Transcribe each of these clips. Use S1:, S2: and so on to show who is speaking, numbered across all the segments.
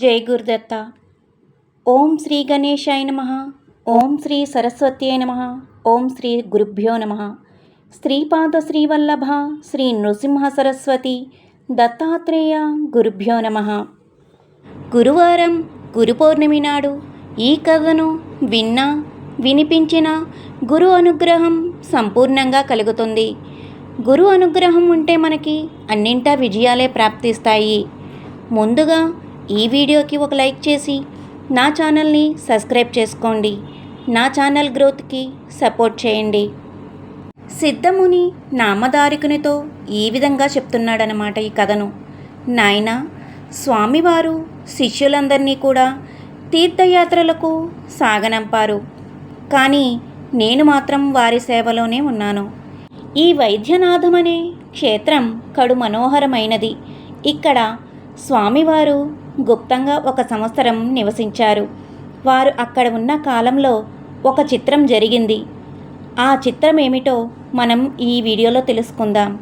S1: జై గురుదత్త. ఓం శ్రీ గణేశాయ నమ. ఓం శ్రీ సరస్వత్యై నమ. ఓం శ్రీ గురుభ్యో నమ. శ్రీపాద శ్రీవల్లభ శ్రీ నృసింహ సరస్వతి దత్తాత్రేయ గురుభ్యో నమ. గురువారం గురు పౌర్ణమి నాడు ఈ కథను విన్నా వినిపించిన గురు అనుగ్రహం సంపూర్ణంగా కలుగుతుంది. గురు అనుగ్రహం ఉంటే మనకి అన్నింటా విజయాలే ప్రాప్తిస్తాయి. ముందుగా ఈ వీడియోకి ఒక లైక్ చేసి నా ఛానల్ని సబ్స్క్రైబ్ చేసుకోండి. నా ఛానల్ గ్రోత్కి సపోర్ట్ చేయండి. సిద్ధముని నామధారికునితో ఈ విధంగా చెప్తున్నాడనమాట ఈ కథను. నాయన స్వామివారు శిష్యులందరినీ కూడా తీర్థయాత్రలకు సాగనంపారు. కానీ నేను మాత్రం వారి సేవలోనే ఉన్నాను. ఈ వైద్యనాథం అనే క్షేత్రం కడు మనోహరమైనది. ఇక్కడ స్వామివారు గుప్తంగా ఒక సంవత్సరం నివసించారు. వారు అక్కడ ఉన్న కాలంలో ఒక చిత్రం జరిగింది. ఆ చిత్రం ఏమిటో మనం ఈ వీడియోలో తెలుసుకుందాం.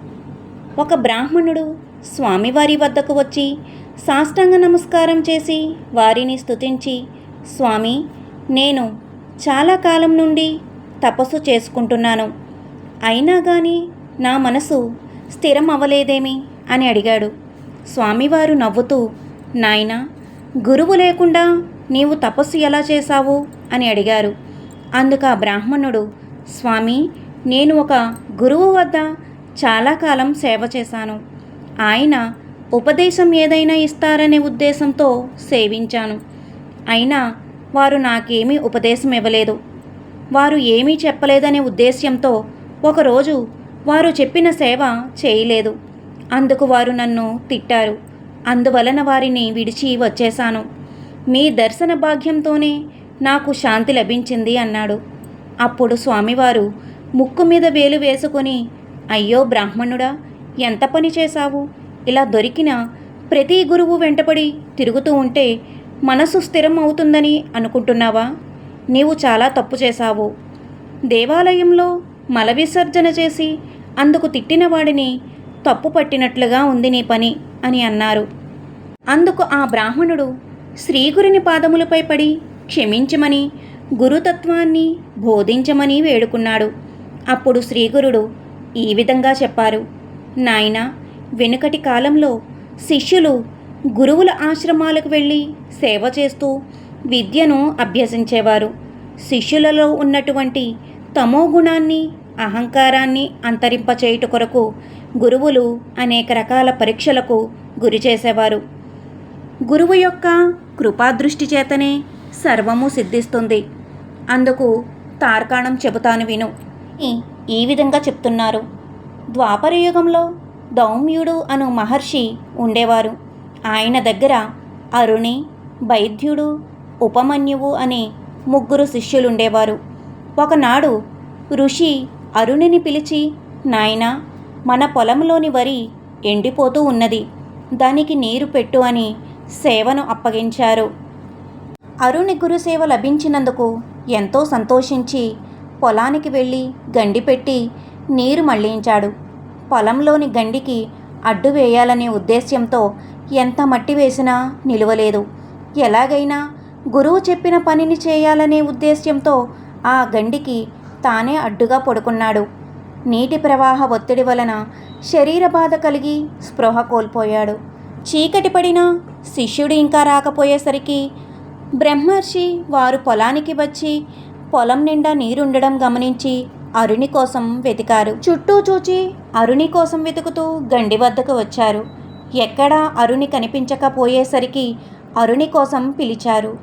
S1: ఒక బ్రాహ్మణుడు స్వామివారి వద్దకు వచ్చి సాష్టాంగ నమస్కారం చేసి వారిని స్తుతించి స్వామి నేను చాలా కాలం నుండి తపస్సు చేసుకుంటున్నాను. అయినా కానీ నా మనసు స్థిరం అవ్వలేదేమి అని అడిగాడు. స్వామివారు నవ్వుతూ నాయనా గురువు లేకుండా నీవు తపస్సు ఎలా చేశావు? అని అడిగారు. అందుకు ఆ బ్రాహ్మణుడు స్వామి నేను ఒక గురువు వద్ద చాలా కాలం సేవ చేశాను. ఆయన ఉపదేశం ఏదైనా ఇస్తారనే ఉద్దేశంతో సేవించాను. అయినా వారు నాకేమీ ఉపదేశం ఇవ్వలేదు. వారు ఏమీ చెప్పలేదనే ఉద్దేశ్యంతో ఒకరోజు వారు చెప్పిన సేవ చేయలేదు. అందుకు వారు నన్ను తిట్టారు. అందువలన వారిని విడిచి వచ్చేశాను. మీ దర్శన భాగ్యంతోనే నాకు శాంతి లభించింది అన్నాడు. అప్పుడు స్వామివారు ముక్కు మీద వేలు వేసుకొని అయ్యో బ్రాహ్మణుడా ఎంత పని చేశావు? ఇలా దొరికిన ప్రతి గురువు వెంటపడి తిరుగుతూ ఉంటే మనసు స్థిరం అవుతుందని అనుకుంటున్నావా? నీవు చాలా తప్పు చేశావు. దేవాలయంలో మల విసర్జన చేసి అందుకు తిట్టిన వాడిని తప్పు పట్టినట్లుగా ఉంది నీ పని. అని అన్నారు. అందుకు ఆ బ్రాహ్మణుడు శ్రీగురుని పాదములపై పడి క్షమించమని గురుతత్వాన్ని బోధించమని వేడుకున్నాడు. అప్పుడు శ్రీగురుడు ఈ విధంగా చెప్పారు. నాయన వెనుకటి కాలంలో శిష్యులు గురువుల ఆశ్రమాలకు వెళ్ళి సేవ చేస్తూ విద్యను అభ్యసించేవారు. శిష్యులలో ఉన్నటువంటి తమో గుణాన్ని అహంకారాన్ని అంతరింపచేయుట కొరకు గురువులు అనేక రకాల పరీక్షలకు గురి చేసేవారు గురువు యొక్క కృపాదృష్టి చేతనే సర్వము సిద్ధిస్తుంది. అందుకు తార్కాణం చెబుతాను విను. ఈ- ఈ విధంగా చెప్తున్నారు. ద్వాపరయుగంలో దౌమ్యుడు అను మహర్షి ఉండేవారు. ఆయన దగ్గర అరుణి వైద్యుడు ఉపమన్యువు అనే ముగ్గురు శిష్యులుండేవారు. ఒకనాడు ఋషి అరుణిని పిలిచి నాయనా మన పొలంలోని వరి ఎండిపోతూ ఉన్నది. దానికి నీరు పెట్టు అని సేవను అప్పగించారు. అరుణి గురుసేవ లభించినందుకు ఎంతో సంతోషించి పొలానికి వెళ్ళి గండి పెట్టి నీరు మళ్ళించాడు పొలంలోని గండికి అడ్డు వేయాలనే ఉద్దేశ్యంతో ఎంత మట్టి వేసినా నిలువలేదు. ఎలాగైనా గురువు చెప్పిన పనిని చేయాలనే ఉద్దేశ్యంతో ఆ గండికి తానే అడ్డుగా పడుకున్నాడు. నీటి ప్రవాహ ఒత్తిడి వలన శరీర బాధ కలిగి స్పృహ కోల్పోయాడు. చీకటి పడిన శిష్యుడు ఇంకా రాకపోయేసరికి బ్రహ్మర్షి వారు పొలానికి వచ్చి పొలం నిండా నీరుండడం గమనించి అరుణి కోసం వెతికారు. చుట్టూ చూచి అరుణి కోసం వెతుకుతూ గండి వద్దకు వచ్చారు. ఎక్కడా అరుణి కనిపించకపోయేసరికి అరుణి కోసం పిలిచారు.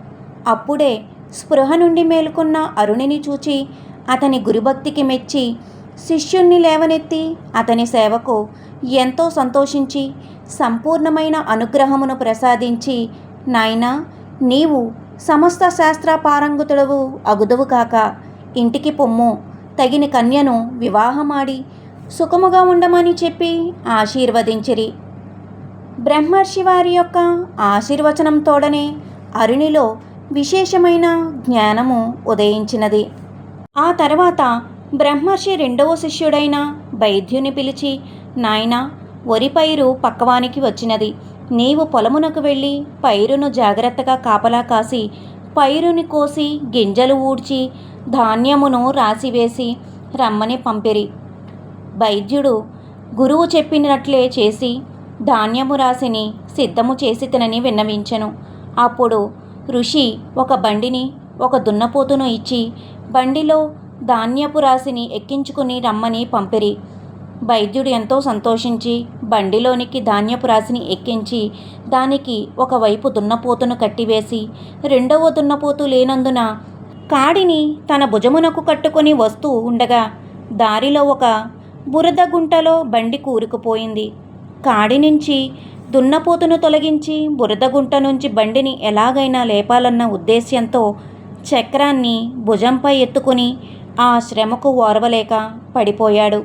S1: అప్పుడే స్పృహ నుండి మేలుకున్న అరుణిని చూచి అతని గురుభక్తికి మెచ్చి శిష్యుణ్ణి లేవనెత్తి అతని సేవకు ఎంతో సంతోషించి సంపూర్ణమైన అనుగ్రహమును ప్రసాదించి నాయనా నీవు సమస్త శాస్త్ర పారంగుతుడవు అగుదువు కాక ఇంటికి పొమ్ము తగిన కన్యను వివాహమాడి సుఖముగా ఉండమని చెప్పి ఆశీర్వదించిరి. బ్రహ్మర్షి వారి యొక్క ఆశీర్వచనం తోడనే అరుణిలో విశేషమైన జ్ఞానము ఉదయించినది. ఆ తర్వాత బ్రహ్మర్షి రెండవ శిష్యుడైన వైద్యుని పిలిచి నాయనా వరి పైరు పక్కవానికి వచ్చినది. నీవు పొలమునకు వెళ్ళి పైరును జాగ్రత్తగా కాపలా కాసి పైరుని కోసి గింజలు ఊడ్చి ధాన్యమును రాసివేసి రమ్మని పంపిరి. వైద్యుడు గురువు చెప్పినట్లే చేసి ధాన్యము రాసిని సిద్ధము చేసి తినని విన్నవించెను. అప్పుడు ఋషి ఒక బండిని ఒక దున్నపోతును ఇచ్చి బండిలో ధాన్యపు రాశిని ఎక్కించుకుని రమ్మని పంపిరి. వైద్యుడు ఎంతో సంతోషించి బండిలోనికి ధాన్యపు రాశిని ఎక్కించి దానికి ఒకవైపు దున్నపోతును కట్టివేసి రెండవ దున్నపోతు లేనందున కాడిని తన భుజమునకు కట్టుకొని వస్తూ ఉండగా దారిలో ఒక బురద గుంటలో బండి కూరుకుపోయింది. కాడి నుంచి దున్నపోతును తొలగించి బురద గుంట నుంచి బండిని ఎలాగైనా లేపాలన్న ఉద్దేశ్యంతో చక్రాన్ని భుజంపై ఎత్తుకుని ఆ శ్రమకు ఓర్వలేక పడిపోయాడు.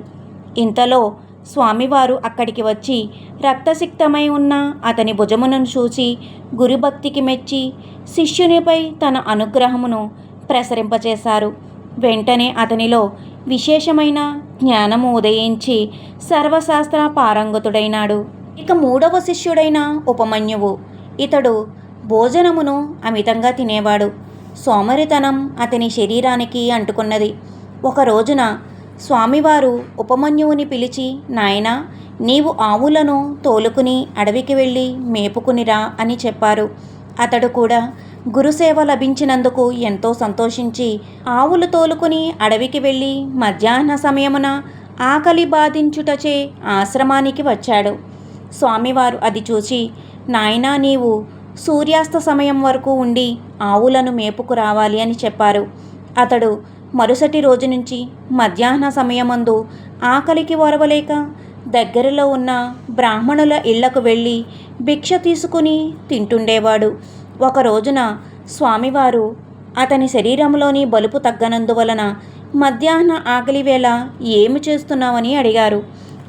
S1: ఇంతలో స్వామివారు అక్కడికి వచ్చి రక్తసిక్తమై ఉన్న అతని భుజమును చూసి గురుభక్తికి మెచ్చి శిష్యునిపై తన అనుగ్రహమును ప్రసరింపచేశారు. వెంటనే అతనిలో విశేషమైన జ్ఞానము ఉదయించి సర్వశాస్త్ర పారంగతుడైనాడు. ఇక మూడవ శిష్యుడైన ఉపమన్యువు. ఇతడు భోజనమును అమితంగా తినేవాడు. సోమరితనం అతని శరీరానికి అంటుకున్నది. ఒక రోజున స్వామివారు ఉపమన్యువుని పిలిచి నాయనా నీవు ఆవులను తోలుకుని అడవికి వెళ్ళి మేపుకునిరా అని చెప్పారు. అతడు కూడా గురుసేవ లభించినందుకు ఎంతో సంతోషించి ఆవులు తోలుకుని అడవికి వెళ్ళి మధ్యాహ్న సమయమున ఆకలి బాధించుటచే ఆశ్రమానికి వచ్చాడు. స్వామివారు అది చూసి నాయనా నీవు సూర్యాస్త సమయం వరకు ఉండి ఆవులను మేపుకు రావాలి అని చెప్పారు. అతడు మరుసటి రోజు నుంచి మధ్యాహ్న సమయమందు ఆకలికి ఒరవలేక దగ్గరలో ఉన్న బ్రాహ్మణుల ఇళ్ళకు వెళ్ళి భిక్ష తీసుకుని తింటుండేవాడు. ఒక రోజున స్వామివారు అతని శరీరంలోని బలుపు తగ్గనందువలన మధ్యాహ్న ఆకలి వేళ ఏమి చేస్తున్నావని అడిగారు.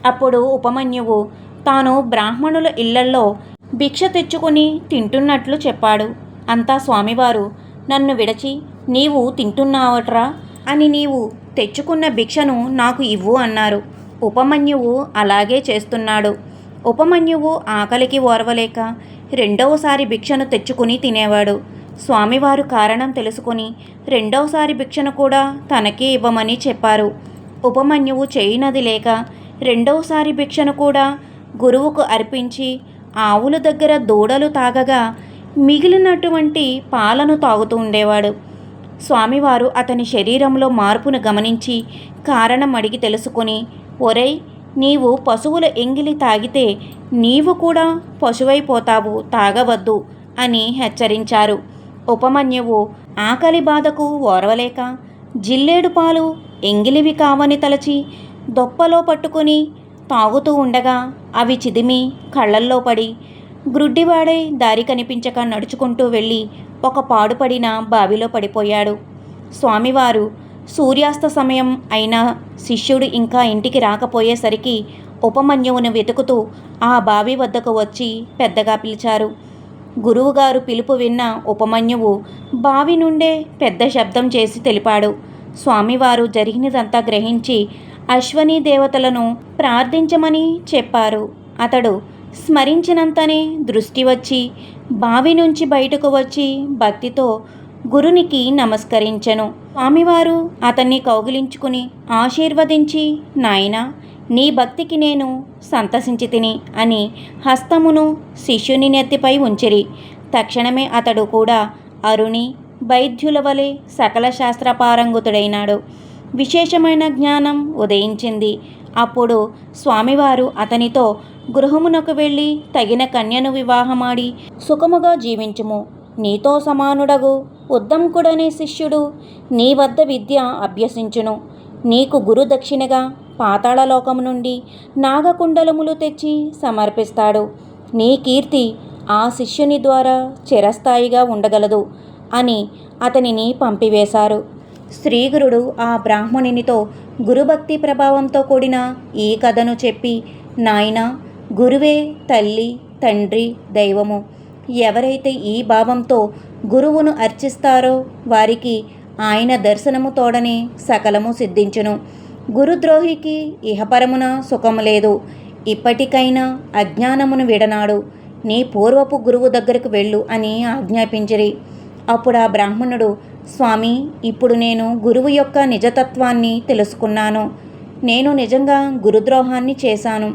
S1: అప్పుడు ఉపమన్యువు తాను బ్రాహ్మణుల ఇళ్ళల్లో భిక్ష తెచ్చుకుని తింటున్నట్లు చెప్పాడు. అంతా స్వామివారు. నన్ను విడచి నీవు తింటున్నావట్రా అని నీవు తెచ్చుకున్న భిక్షను నాకు ఇవ్వు అన్నారు. ఉపమన్యువు అలాగే చేస్తున్నాడు. ఉపమన్యువు ఆకలికి ఓర్వలేక రెండవసారి భిక్షను తెచ్చుకుని తినేవాడు. స్వామివారు కారణం తెలుసుకొని రెండవసారి భిక్షను కూడా తనకే ఇవ్వమని చెప్పారు. ఉపమన్యువు చేయనది లేక రెండవసారి భిక్షను కూడా గురువుకు అర్పించి ఆవుల దగ్గర దూడలు తాగగా మిగిలినటువంటి పాలను తాగుతూ ఉండేవాడు. స్వామివారు అతని శరీరంలో మార్పును గమనించి కారణం అడిగి తెలుసుకొని ఒరేయ్ నీవు పశువుల ఎంగిలి తాగితే నీవు కూడా పశువైపోతావు తాగవద్దు అని హెచ్చరించారు. ఉపమన్యువు ఆకలి బాధకు ఓర్వలేక జిల్లేడు పాలు ఎంగిలివి కావని తలచి దొప్పలో పట్టుకొని తాగుతూ ఉండగా అవి చిదిమి కళ్ళల్లో పడి గ్రుడ్డివాడై దారి కనిపించక నడుచుకుంటూ వెళ్ళి ఒక పాడుపడిన బావిలో పడిపోయాడు. స్వామివారు సూర్యాస్త సమయం అయినా శిష్యుడు ఇంకా ఇంటికి రాకపోయేసరికి ఉపమన్యువును వెతుకుతూ ఆ బావి వద్దకు వచ్చి పెద్దగా పిలిచారు. గురువుగారు పిలుపు విన్న ఉపమన్యువు బావి నుండే పెద్ద శబ్దం చేసి తెలిపాడు. స్వామివారు జరిగినదంతా గ్రహించి అశ్వనీ దేవతలను ప్రార్థించమని చెప్పారు. అతడు స్మరించినంతనే దృష్టి వచ్చి బావి నుంచి బయటకు వచ్చి భక్తితో గురునికి నమస్కరించెను. స్వామివారు అతన్ని కౌగిలించుకుని ఆశీర్వదించి నాయనా నీ భక్తికి నేను సంతసించి తిని అని హస్తమును శిష్యుని నెత్తిపై ఉంచిరి. తక్షణమే అతడు కూడా అరుణి వైద్యుల వలె సకల శాస్త్ర పారంగుతుడైనాడు విశేషమైన జ్ఞానం ఉదయించింది. అప్పుడు స్వామివారు అతనితో గృహమునకు వెళ్ళి తగిన కన్యను వివాహమాడి సుఖముగా జీవించుము. నీతో సమానుడగు ఉద్దంకుడనే శిష్యుడు నీ వద్ద విద్య అభ్యసించును. నీకు గురు దక్షిణగా పాతాళలోకము నుండి నాగకుండలములు తెచ్చి సమర్పిస్తాడు. నీ కీర్తి ఆ శిష్యుని ద్వారా చిరస్థాయిగా ఉండగలదు అని అతనిని పంపివేశారు. శ్రీగురుడు ఆ బ్రాహ్మణునితో గురుభక్తి ప్రభావంతో కూడిన ఈ కథను చెప్పి నాయన గురువే తల్లి తండ్రి దైవము ఎవరైతే ఈ భావంతో గురువును అర్చిస్తారో వారికి ఆయన దర్శనము తోడనే సకలము సిద్ధించును. గురుద్రోహికి ఇహపరమున సుఖము లేదు. ఇప్పటికైనా అజ్ఞానమును విడనాడు. నీ పూర్వపు గురువు దగ్గరకు వెళ్ళు అని ఆజ్ఞాపించిరి. అప్పుడు ఆ బ్రాహ్మణుడు స్వామి ఇప్పుడు నేను గురువు యొక్క నిజతత్వాన్ని తెలుసుకున్నాను. నేను నిజంగా గురుద్రోహాన్ని చేశాను.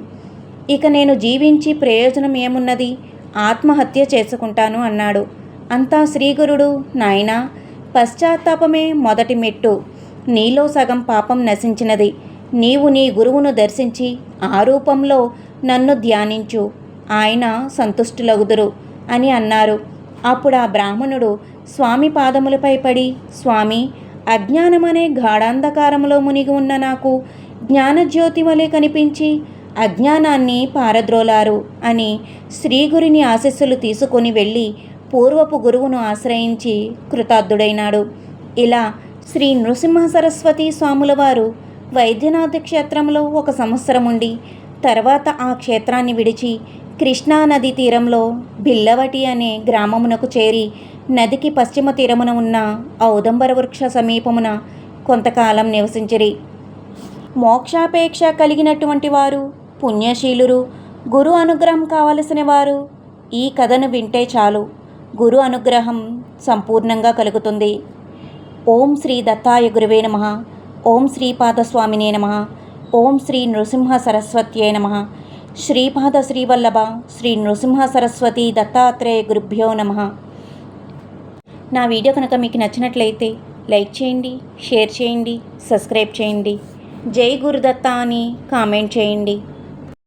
S1: ఇక నేను జీవించి ప్రయోజనం ఏమున్నది? ఆత్మహత్య చేసుకుంటాను అన్నాడు. అంతా శ్రీగురుడు నాయనా పశ్చాత్తాపమే మొదటి మెట్టు. నీలో సగం పాపం నశించినది. నీవు నీ గురువును దర్శించి ఆ రూపంలో నన్ను ధ్యానించు. ఆయన సంతుష్టులగుదురు అని అన్నారు. అప్పుడు ఆ బ్రాహ్మణుడు స్వామి పాదములపై పడి స్వామి అజ్ఞానమనే గాఢాంధకారంలో మునిగి ఉన్న నాకు జ్ఞానజ్యోతి వలె కనిపించి అజ్ఞానాన్ని పారద్రోలారు అని శ్రీగురిని ఆశస్సులు తీసుకొని వెళ్ళి పూర్వపు గురువును ఆశ్రయించి కృతార్థుడైనాడు. ఇలా శ్రీ నృసింహ సరస్వతి స్వాముల వారు వైద్యనాథ క్షేత్రంలో ఒక సంవత్సరం ఉండి తర్వాత ఆ క్షేత్రాన్ని విడిచి కృష్ణా నది తీరంలో బిల్లవటి అనే గ్రామమునకు చేరి నదికి పశ్చిమ తీరమున ఉన్న ఔదంబర వృక్ష సమీపమున కొంతకాలం నివసించిరి. మోక్షాపేక్ష కలిగినటువంటి వారు పుణ్యశీలురు గురు అనుగ్రహం కావలసిన వారు ఈ కథను వింటే చాలు. గురు అనుగ్రహం సంపూర్ణంగా కలుగుతుంది. ఓం శ్రీ దత్తాయ గురువే నమ. ఓం శ్రీపాదస్వామినే నమ. ఓం శ్రీ నృసింహ సరస్వత్యే నమ. శ్రీపాద శ్రీవల్లభ శ్రీ నృసింహ సరస్వతి దత్తాత్రేయ గురుభ్యో నమ. నా వీడియో కనుక మీకు నచ్చినట్లయితే లైక్ చేయండి షేర్ చేయండి సబ్స్క్రైబ్ చేయండి. జై గురుదత్త అని కామెంట్ చేయండి.